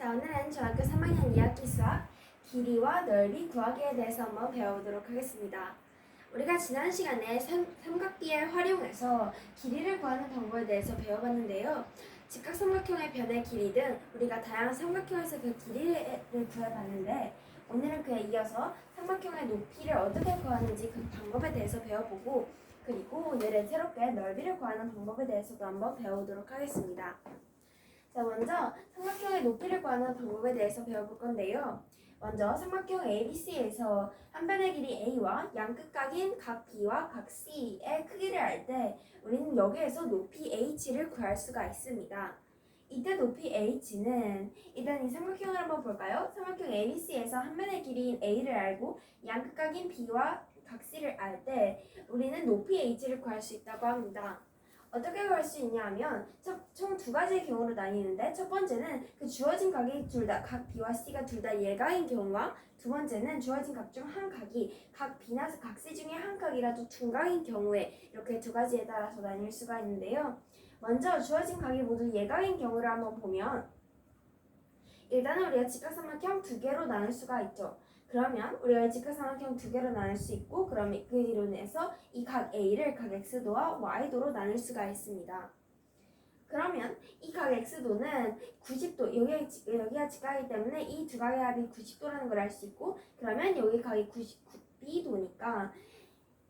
자, 오늘은 중학교 3학년 2학기 수학 길이와 넓이 구하기에 대해서 한번 배워보도록 하겠습니다. 우리가 지난 시간에 삼, 삼각비를 활용해서 길이를 구하는 방법에 대해서 배워봤는데요. 직각삼각형의 변의 길이 등 우리가 다양한 삼각형에서 그 길이를 구해봤는데 오늘은 그에 이어서 삼각형의 높이를 어떻게 구하는지 그 방법에 대해서 배워보고 그리고 오늘은 새롭게 넓이를 구하는 방법에 대해서도 한번 배워보도록 하겠습니다. 자, 먼저 삼각형의 높이를 구하는 방법에 대해서 배워볼 건데요. 먼저 삼각형 ABC에서 한 변의 길이 A와 양끝각인 각 B와 각 C의 크기를 알 때 우리는 여기에서 높이 H를 구할 수가 있습니다. 이때 높이 H는 일단 이 삼각형을 한번 볼까요? 삼각형 ABC에서 한 변의 길이인 A를 알고 양끝각인 B와 각 C를 알 때 우리는 높이 H를 구할 수 있다고 합니다. 어떻게 구할 수 있냐 하면 총 두 가지의 경우로 나뉘는데 첫 번째는 그 주어진 각이 둘 다 각 B와 C가 둘 다 예각인 경우와 두 번째는 주어진 각 중 한 각이 각 B나 각 C 중에 한 각이라도 둔각인 경우에 이렇게 두 가지에 따라서 나뉠 수가 있는데요. 먼저 주어진 각이 모두 예각인 경우를 한번 보면 일단은 우리가 직각삼각형 두 개로 나눌 수가 있죠. 그러면 우리가 직각삼각형 두 개로 나눌 수 있고 그럼 그 이론에서 이 각 A를 각 X도와 Y도로 나눌 수가 있습니다. 그러면 이 각 X도는 90도 여기 여기가 직각이기 때문에 이 두 각의 합이 90도라는 걸 알 수 있고 그러면 여기 각이 90B도니까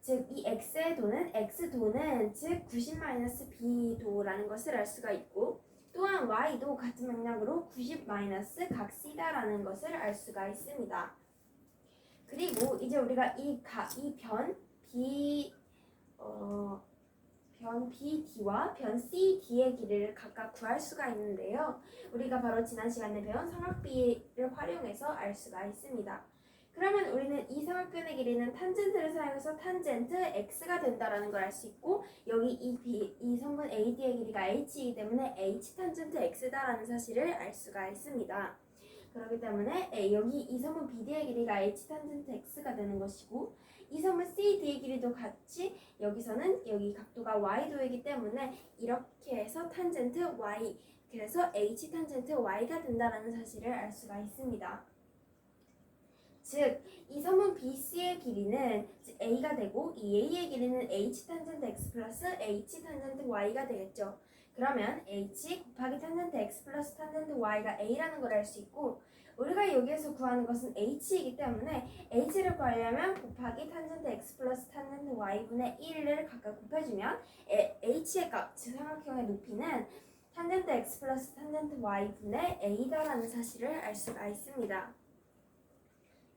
즉 이 X의 도는 X도는 즉 90-B도라는 것을 알 수가 있고 또한 Y도 같은 맥락으로 90-각 C다라는 것을 알 수가 있습니다. 그리고 이제 우리가 이변 B 어, 변 BD와 변 CD의 길이를 각각 구할 수가 있는데요. 우리가 바로 지난 시간에 배운 삼각비를 활용해서 알 수가 있습니다. 그러면 우리는 이 삼각변의 길이는 탄젠트를 사용해서 탄젠트 x가 된다라는 걸 알 수 있고 여기 이, B, 이 성분 AD의 길이가 h이기 때문에 h 탄젠트 x다라는 사실을 알 수가 있습니다. 그렇기 때문에 A, 여기 이 섬은 BD의 길이가 H 탄젠트 X가 되는 것이고 이 섬은 CD의 길이도 같이 여기서는 여기 각도가 Y도이기 때문에 이렇게 해서 탄젠트 Y 그래서 H 탄젠트 Y가 된다는 사실을 알 수가 있습니다. 즉, 이 섬은 BC의 길이는 A가 되고 이 A의 길이는 H 탄젠트 X 플러스 H 탄젠트 Y가 되겠죠. 그러면 h 곱하기 탄젠트 x 플러스 탄젠트 y가 a라는 걸 알 수 있고 우리가 여기에서 구하는 것은 h이기 때문에 h를 구하려면 곱하기 탄젠트 x 플러스 탄젠트 y분의 1을 각각 곱해주면 h의 값, 즉 삼각형의 높이는 탄젠트 x 플러스 탄젠트 y분의 a다라는 사실을 알 수가 있습니다.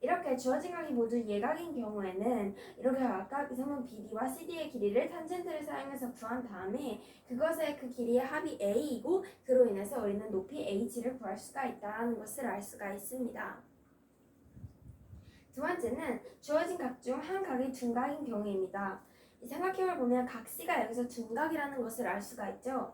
이렇게 주어진 각이 모두 예각인 경우에는 이렇게 각각 이성분 BD와 CD의 길이를 탄젠트를 사용해서 구한 다음에 그것의 그 길이의 합이 A이고 그로 인해서 우리는 높이 H를 구할 수가 있다는 것을 알 수가 있습니다. 두 번째는 주어진 각 중 한 각이 둔각인 경우입니다. 이 삼각형을 보면 각 C가 여기서 둔각이라는 것을 알 수가 있죠.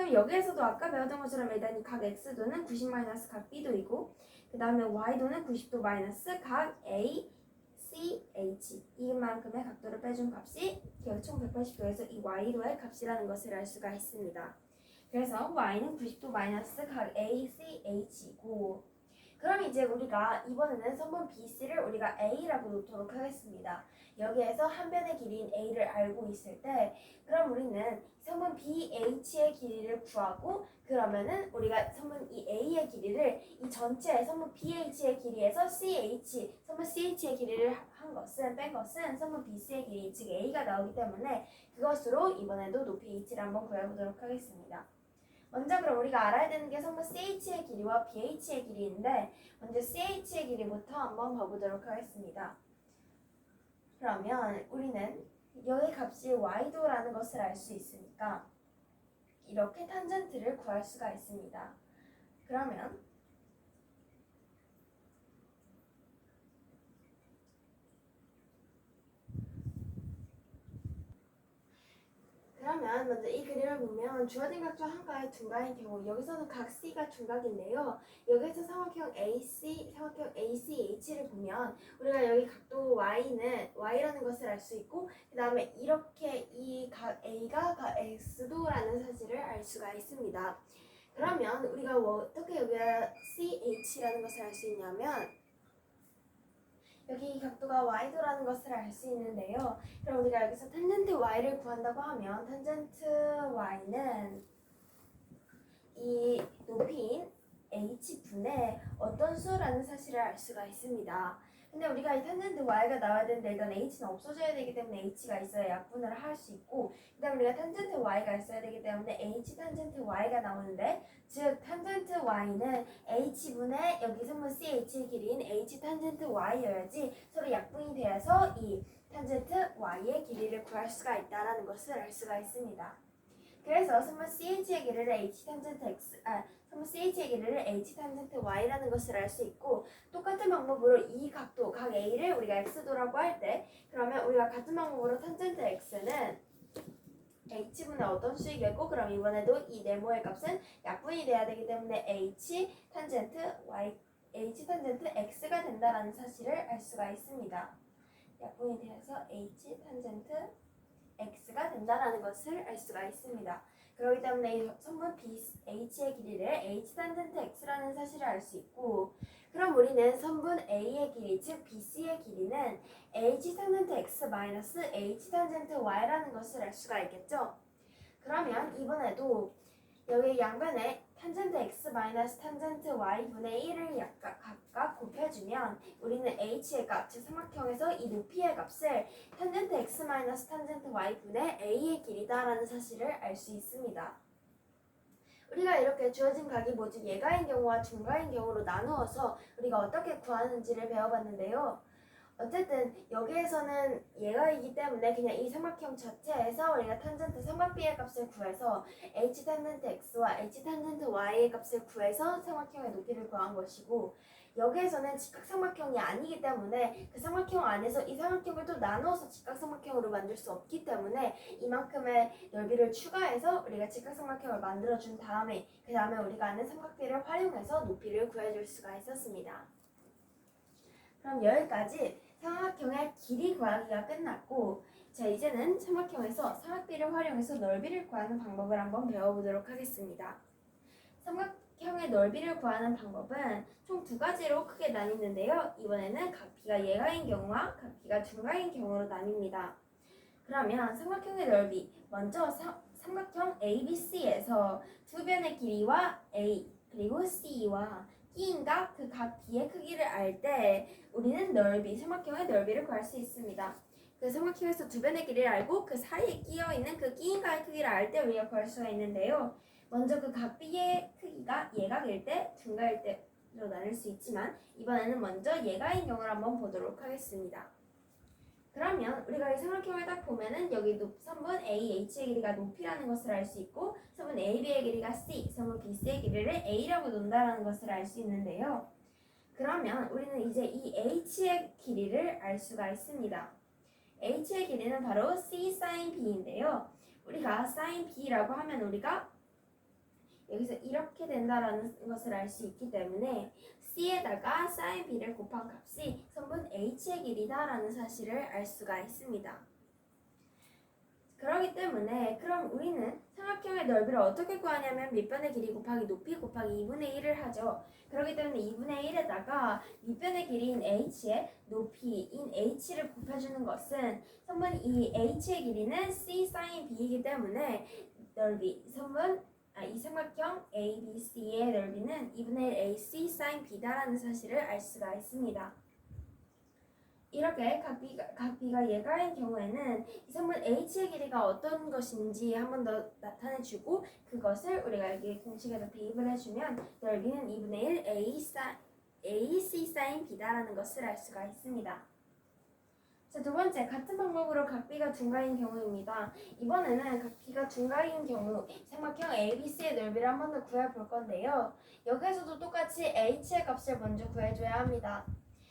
그럼 여기에서도 아까 배웠던 것처럼 일단 이각 X도는 90-각 B도이고 그 다음에 y도는 90도 마이너스 각 A, C, H 이만큼의 각도를 빼준 값이 총 180도에서 이 y도의 값이라는 것을 알 수가 있습니다. 그래서 y는 90도 마이너스 각 A, C, H이고 그럼 이제 우리가 이번에는 선분 BC를 우리가 A라고 놓도록 하겠습니다. 여기에서 한 변의 길이인 A를 알고 있을 때 그럼 우리는 성분 BH의 길이를 구하고 그러면은 우리가 성분 이 A의 길이를 이 전체 성분 BH의 길이에서 CH 성분 CH의 길이를 한 것은 뺀 것은 성분 BC의 길이 즉 A가 나오기 때문에 그것으로 이번에도 높이 H를 한번 구해보도록 하겠습니다. 먼저 그럼 우리가 알아야 되는 게 성분 CH의 길이와 BH의 길이인데 먼저 CH의 길이부터 한번 봐보도록 하겠습니다. 그러면 우리는 여기 값이 y도라는 것을 알 수 있으니까 이렇게 탄젠트를 구할 수가 있습니다. 그러면 그러면 먼저 이 그림을 보면 주어진 각중 한가의 둔각인 경우 여기서는 각 C가 둔각인데요. 여기서 삼각형 AC, 삼각형 ACH를 보면 우리가 여기 각도 Y는 Y라는 것을 알 수 있고 그 다음에 이렇게 이 각 A가 각 X도라는 사실을 알 수가 있습니다. 그러면 우리가 뭐 어떻게 여기에 C, h라는 것을 알 수 있냐면 여기 이 각도가 y도라는 것을 알 수 있는데요. 그럼 우리가 여기서 탄젠트 y를 구한다고 하면 탄젠트 y는 이 높이인 h분의 어떤 수라는 사실을 알 수가 있습니다. 근데 우리가 이 탄젠트 y가 나와야 되는데 일단 h는 없어져야 되기 때문에 h가 있어야 약분을 할 수 있고 그다음 우리가 탄젠트 y가 있어야 되기 때문에 h 탄젠트 y가 나오는데 즉 탄젠트 y는 h분의 여기 선분 ch의 길이인 h 탄젠트 y여야지 서로 약분이 되어서 이 탄젠트 y의 길이를 구할 수가 있다라는 것을 알 수가 있습니다. 그래서 선분 ch의 길이를 h 탄젠트 x 아 선분 ch의 길이를 h 탄젠트 y라는 것을 알 수 있고 똑같은 방법으로 이 각도 각 a를 우리가 x도라고 할 때 그러면 우리가 같은 방법으로 탄젠트 x는 h분의 어떤 수이겠고 그럼 이번에도 이 네모의 값은 약분이 돼야 되기 때문에 h 탄젠트 y h 탄젠트 x가 된다라는 사실을 알 수가 있습니다. 약분이 되어서 h 탄젠트 x가 된다라는 것을 알 수가 있습니다. 그렇기 때문에 이 선분 B, h의 길이를 h 탄젠트 x라는 사실을 알 수 있고 그럼 우리는 선분 a의 길이 즉 BC의 길이는 h 탄젠트 x 마이너스 h 탄젠트 y라는 것을 알 수가 있겠죠. 그러면 이번에도 여기 양변에 탄젠트 x 마이너스 탄젠트 y 분의 1을 약각, 각각 곱해주면 우리는 h의 값, 즉 삼각형에서 이 높이의 값을 탄젠트 x 마이너스 탄젠트 y 분의 a의 길이다라는 사실을 알 수 있습니다. 우리가 이렇게 주어진 각이 모두 예가인 경우와 중가인 경우로 나누어서 우리가 어떻게 구하는지를 배워봤는데요. 어쨌든 여기에서는 예가이기 때문에 그냥 이 삼각형 자체에서 우리가 탄젠트 삼각비의 값을 구해서 h 탄젠트 x와 h 탄젠트 y의 값을 구해서 삼각형의 높이를 구한 것이고 여기에서는 직각삼각형이 아니기 때문에 그 삼각형 안에서 이 삼각형을 또 나누어서 직각삼각형으로 만들 수 없기 때문에 이만큼의 넓이를 추가해서 우리가 직각삼각형을 만들어준 다음에 그 다음에 우리가 아는 삼각비를 활용해서 높이를 구해줄 수가 있었습니다. 그럼 여기까지 삼각형의 길이 구하기가 끝났고 자 이제는 삼각형에서 삼각비를 활용해서 넓이를 구하는 방법을 한번 배워보도록 하겠습니다. 삼각형의 넓이를 구하는 방법은 총 두 가지로 크게 나뉘는데요. 이번에는 각비가 예가인 경우와 각비가 중가인 경우로 나뉩니다. 그러면 삼각형의 넓이 먼저 사- 삼각형 ABC에서 두 변의 길이와 A 그리고 C와 끼인각 그각 B의 크기를 알 때 우리는 넓이 삼각형의 넓이를 구할 수 있습니다. 그 삼각형에서 두 변의 길이를 알고 그 사이에 끼어 있는 그 끼인각의 크기를 알 때 우리가 구할 수가 있는데요. 먼저 그 각 B의 크기가 예각일 때, 중각일 때로 나눌 수 있지만 이번에는 먼저 예가인 경우를 한번 보도록 하겠습니다. 그러면 우리가 이 삼각형을 딱 보면은 여기 높, 선분 AH의 길이가 높이라는 것을 알 수 있고 선분 AB의 길이가 C, 선분 BC의 길이를 A라고 놓는다라는 것을 알 수 있는데요. 그러면 우리는 이제 이 H의 길이를 알 수가 있습니다. H의 길이는 바로 C sin B인데요. 우리가 sin B라고 하면 우리가 여기서 이렇게 된다라는 것을 알 수 있기 때문에 C에다가 sin B를 곱한 값이 선분 H의 길이다라는 사실을 알 수가 있습니다. 그렇기 때문에 그럼 우리는 삼각형의 넓이를 어떻게 구하냐면 밑변의 길이 곱하기 높이 곱하기 2분의 1을 하죠. 그렇기 때문에 2분의 1에다가 밑변의 길이인 h의 높이인 h를 곱해주는 것은 선분 이 h의 길이는 c sin b이기 때문에 넓이 선분 아, 이 삼각형 ABC의 넓이는 2분의 1 AC sin B다라는 사실을 알 수가 있습니다. 이렇게 각 B가, 각 B가 예가인 경우에는 이 선분 H의 길이가 어떤 것인지 한 번 더 나타내주고 그것을 우리가 여기 공식에다 대입을 해주면 넓이는 2분의 1 A sin, AC sin B다라는 것을 알 수가 있습니다. 자, 두 번째, 같은 방법으로 각비가 둔가인 경우입니다. 이번에는 각비가 둔가인 경우 삼각형 ABC의 넓이를 한 번 더 구해 볼 건데요. 여기에서도 똑같이 H의 값을 먼저 구해줘야 합니다.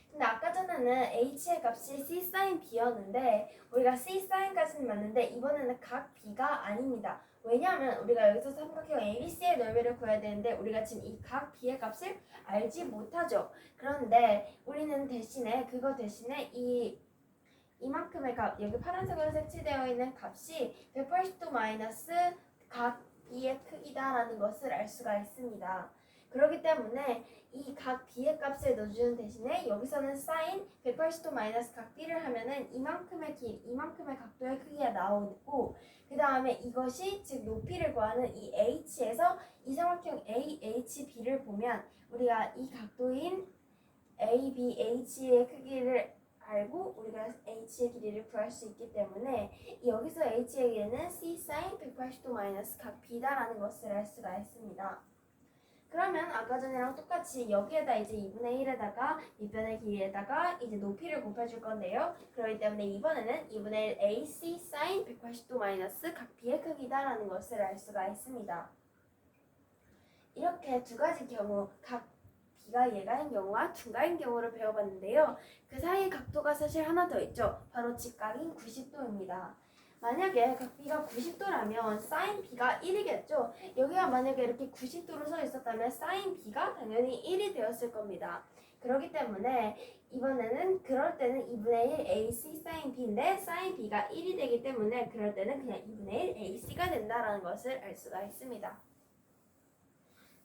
근데 아까 전에는 H의 값이 C sin B였는데 우리가 C sin까지는 맞는데 이번에는 각 B가 아닙니다. 왜냐하면 우리가 여기서 삼각형 ABC의 넓이를 구해야 되는데 우리가 지금 이 각 B의 값을 알지 못하죠. 그런데 우리는 대신에 그거 대신에 이 이만큼의 값, 여기 파란색으로 색칠되어 있는 값이 180도 마이너스 각 B의 크기다라는 것을 알 수가 있습니다. 그렇기 때문에 이 각 b의 값을 넣어주는 대신에 여기서는 sin 180도 마이너스 각 b를 하면은 이만큼의 길, 이만큼의 각도의 크기가 나오고 그 다음에 이것이 즉 높이를 구하는 이 h에서 이 삼각형 AHB를 보면 우리가 이 각도인 ABH의 크기를 알고 우리가 h의 길이를 구할 수 있기 때문에 여기서 h의 길이는 c sin 180도 마이너스 각 b다라는 것을 알 수가 있습니다. 그러면 아까 전이랑 똑같이 여기에다 이제 2분의 1에다가 밑변의 길이에다가 이제 높이를 곱해줄 건데요. 그렇기 때문에 이번에는 2분의 1 AC sin 180도 마이너스 각 B의 크기다라는 것을 알 수가 있습니다. 이렇게 두 가지 경우 각 B가 예가인 경우와 중가인 경우를 배워봤는데요. 그 사이의 각도가 사실 하나 더 있죠. 바로 직각인 90도입니다. 만약에 각 B가 90도라면 sin B가 1이겠죠. 여기가 만약에 이렇게 90도로 서 있었다면 sin B가 당연히 1이 되었을 겁니다. 그렇기 때문에 이번에는 그럴 때는 2분의 1 AC sin B인데 sin B가 1이 되기 때문에 그럴 때는 그냥 2분의 1 AC가 된다라는 것을 알 수가 있습니다.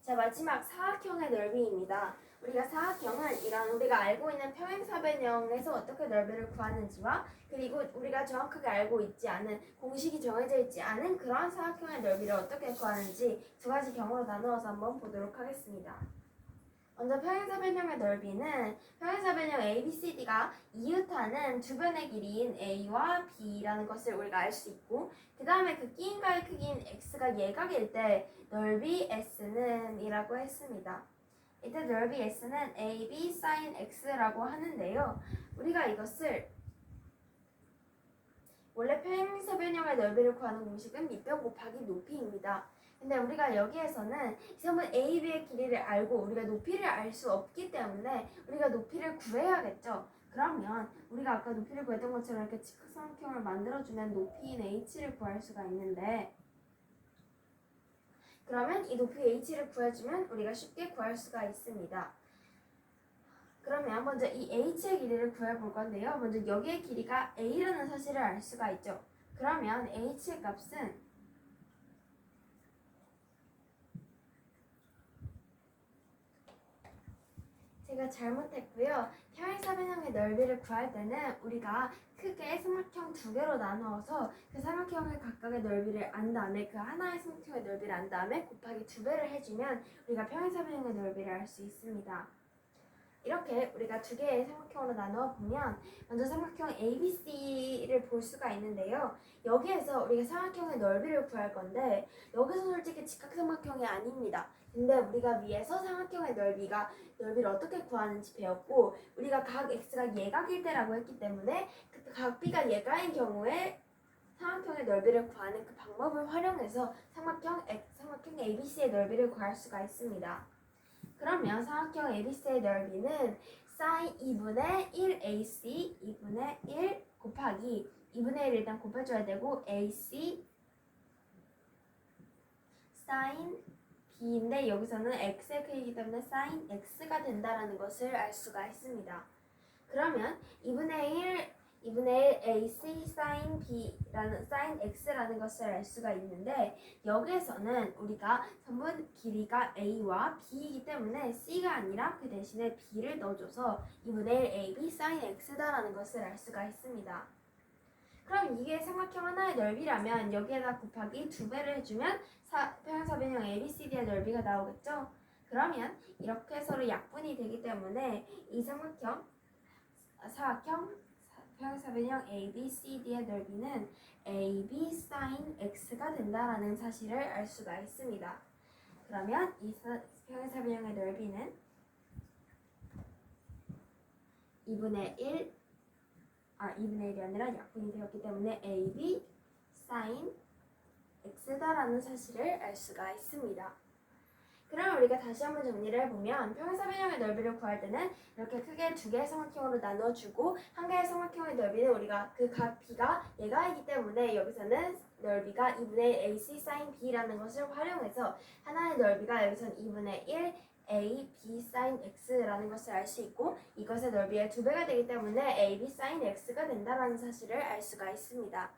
자 마지막 사각형의 넓이입니다. 우리가 사각형은 이런 우리가 알고 있는 평행사변형에서 어떻게 넓이를 구하는지와 그리고 우리가 정확하게 알고 있지 않은 공식이 정해져 있지 않은 그러한 사각형의 넓이를 어떻게 구하는지 두 가지 경우로 나누어서 한번 보도록 하겠습니다. 먼저 평행사 변형의 넓이는 평행사 변형 ABCD가 이웃하는 두 변의 길이인 A와 B라는 것을 우리가 알 수 있고 그 다음에 그 끼인가의 크기인 X가 예각일 때 넓이 S는 이라고 했습니다. 이때 넓이 S는 AB sin X라고 하는데요. 우리가 이것을 원래 평행사 변형의 넓이를 구하는 공식은 밑변 곱하기 높이입니다. 근데 우리가 여기에서는 지금은 A, B의 길이를 알고 우리가 높이를 알 수 없기 때문에 우리가 높이를 구해야겠죠. 그러면 우리가 아까 높이를 구했던 것처럼 이렇게 직각삼각형을 만들어주면 높이인 H를 구할 수가 있는데 그러면 이 높이 H를 구해주면 우리가 쉽게 구할 수가 있습니다. 그러면 먼저 이 H의 길이를 구해볼 건데요. 먼저 여기의 길이가 A라는 사실을 알 수가 있죠. 그러면 H의 값은 제가 잘못했고요. 평행사변형의 넓이를 구할 때는 우리가 크게 삼각형 두 개로 나누어서 그 삼각형의 각각의 넓이를 안 다음에 그 하나의 삼각형의 넓이를 안 다음에 곱하기 두 배를 해주면 우리가 평행사변형의 넓이를 알 수 있습니다. 이렇게 우리가 두 개의 삼각형으로 나누어 보면 먼저 삼각형 ABC를 볼 수가 있는데요. 여기에서 우리가 삼각형의 넓이를 구할 건데 여기서 솔직히 직각삼각형이 아닙니다. 근데 우리가 위에서 삼각형의 넓이가 넓이를 어떻게 구하는지 배웠고 우리가 각 x가 예각일 때라고 했기 때문에 그각 b가 예가인 경우에 삼각형의 넓이를 구하는 그 방법을 활용해서 삼각형 X, 삼각형 ABC의 넓이를 구할 수가 있습니다. 그러면 삼각형 ABC의 넓이는 sin 2분의 1AC 2분의 1 곱하기 2분의 1 일단 곱해줘야 되고 AC sin b인데 여기서는 x의 크기이기 때문에 sin x가 된다라는 것을 알 수가 있습니다. 그러면 2분의 1 2분의 1 ac sin b라는 sin x라는 것을 알 수가 있는데 여기에서는 우리가 전부 길이가 a와 b이기 때문에 c가 아니라 그 대신에 b를 넣어줘서 2분의 1 ab sin x다라는 것을 알 수가 있습니다. 그럼 이게 삼각형 하나의 넓이라면 여기에다 곱하기 두 배를 해주면 사, 평행사변형 ABCD의 넓이가 나오겠죠? 그러면 이렇게 서로 약분이 되기 때문에 이 삼각형 아, 사각형 평행사변형 ABCD의 넓이는 AB sin X가 된다라는 사실을 알 수가 있습니다. 그러면 이 사- 평행사변형의 넓이는 2분의 1, 아 2분의 1이 아니라 약분이 되었기 때문에 AB sin X다라는 사실을 알 수가 있습니다. 그럼 우리가 다시 한번 정리를 해보면 평행사 변형의 넓이를 구할 때는 이렇게 크게 두 개의 삼각형으로 나눠주고 한 개의 삼각형의 넓이는 우리가 그 각 b가 예가이기 때문에 여기서는 넓이가 2분의 1 ac sin b라는 것을 활용해서 하나의 넓이가 여기서는 2분의 1 a b sin x라는 것을 알 수 있고 이것의 넓이의 두 배가 되기 때문에 a b sin x가 된다는 사실을 알 수가 있습니다.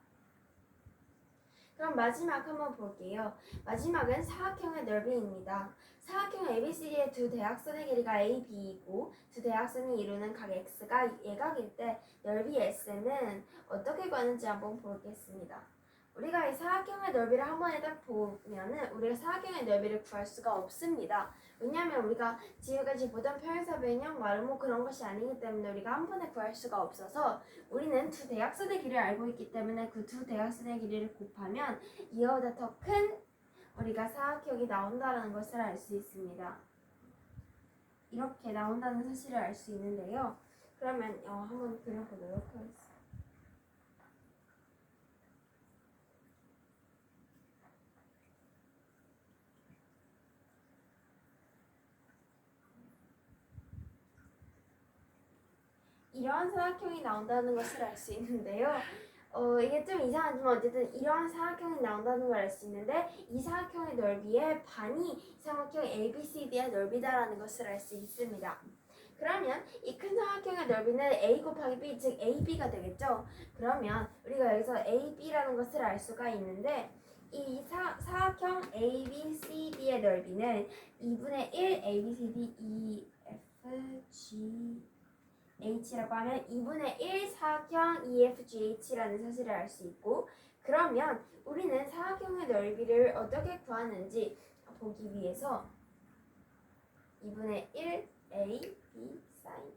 그럼 마지막 한번 볼게요. 마지막은 사각형의 넓이입니다. 사각형 ABCD의 두 대각선의 길이가 A, B이고 두 대각선이 이루는 각 X가 예각일 때 넓이 S는 어떻게 구하는지 한번 보겠습니다. 우리가 이 사각형의 넓이를 한 번에 딱 보면은 우리가 사각형의 넓이를 구할 수가 없습니다. 왜냐하면 우리가 지금까지 보던 평행사변형, 마르모 그런 것이 아니기 때문에 우리가 한 번에 구할 수가 없어서 우리는 두 대각선의 길이를 알고 있기 때문에 그 두 대각선의 길이를 곱하면 이거보다 더 큰 우리가 사각형이 나온다는 것을 알 수 있습니다. 이렇게 나온다는 사실을 알 수 있는데요. 그러면 어, 한번 그려보도록 하겠습니다. 이러한 사각형이 나온다는 것을 알 수 있는데요. 어, 이게 좀 이상하지만 어쨌든 이러한 사각형이 나온다는 걸 알 수 있는데 이 사각형의 넓이의 반이 삼각형 ABCD의 넓이다라는 것을 알 수 있습니다. 그러면 이 큰 사각형의 넓이는 A 곱하기 B 즉 AB가 되겠죠. 그러면 우리가 여기서 AB라는 것을 알 수가 있는데 이 사, 사각형 ABCD의 넓이는 2분의 1 ABCD E F G H라고 하면 2분의 1 사각형 EFGH라는 사실을 알 수 있고 그러면 우리는 사각형의 넓이를 어떻게 구하는지 보기 위해서 2분의 1 A, B, sin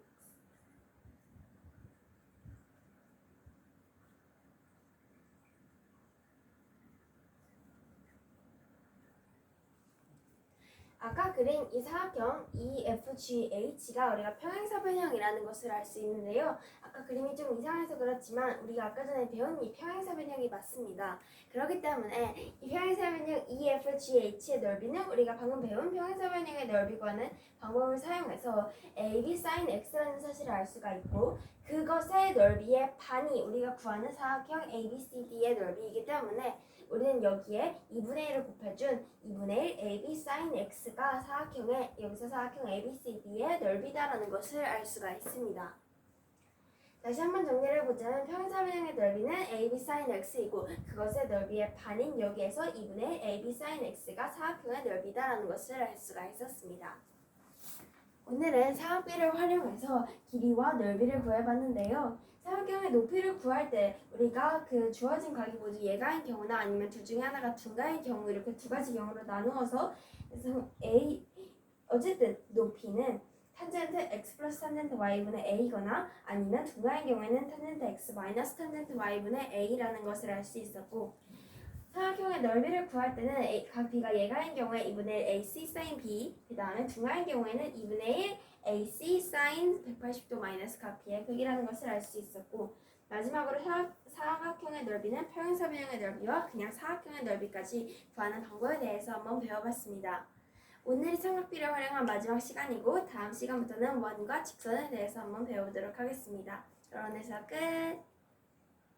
아까 그린 이 사각형 EFGH가 우리가 평행사변형이라는 것을 알 수 있는데요. 아까 그림이 좀 이상해서 그렇지만 우리가 아까 전에 배운 이 평행사변형이 맞습니다. 그렇기 때문에 이 평행사변형 EFGH의 넓이는 우리가 방금 배운 평행사변형의 넓이과는 방법을 사용해서 AB sin X라는 사실을 알 수가 있고 그것의 넓이의 반이 우리가 구하는 사각형 ABCD의 넓이이기 때문에 우리는 여기에 2분의 1을 곱해준 2분의 1 AB sin X가 사각형의 여기서 사각형 ABCD의 넓이다라는 것을 알 수가 있습니다. 다시 한번 정리를 해보자면 평행사변형의 넓이는 AB sin X이고 그것의 넓이의 반인 여기에서 2분의 1 AB sin X가 사각형의 넓이다라는 것을 알 수가 있었습니다. 오늘은 사각비를 활용해서 길이와 넓이를 구해봤는데요. 사각형의 높이를 구할 때 우리가 그 주어진 각이 모두 예가인 경우나 아니면 둘 중에 하나가 둔가인 경우 이렇게 두 가지 경우로 나누어서 A 어쨌든 높이는 탄젠트 x 플러스 탄젠트 y분의 a거나 아니면 둔가인 경우에는 탄젠트 x 마이너스 탄젠트 y분의 a라는 것을 알 수 있었고 사각형의 넓이를 구할 때는 A, 각 b가 예가인 경우에 2분의 1 ac sin b 그 다음에 둔가인 경우에는 2분의 1 ac sin 180도 마이너스 각 b의 극이라는 것을 알 수 있었고 마지막으로 사, 사각형의 넓이는 평행사변형의 넓이와 그냥 사각형의 넓이까지 구하는 방법에 대해서 한번 배워봤습니다. 오늘이 삼각비를 활용한 마지막 시간이고 다음 시간부터는 원과 직선에 대해서 한번 배워보도록 하겠습니다. 오늘 수업 끝!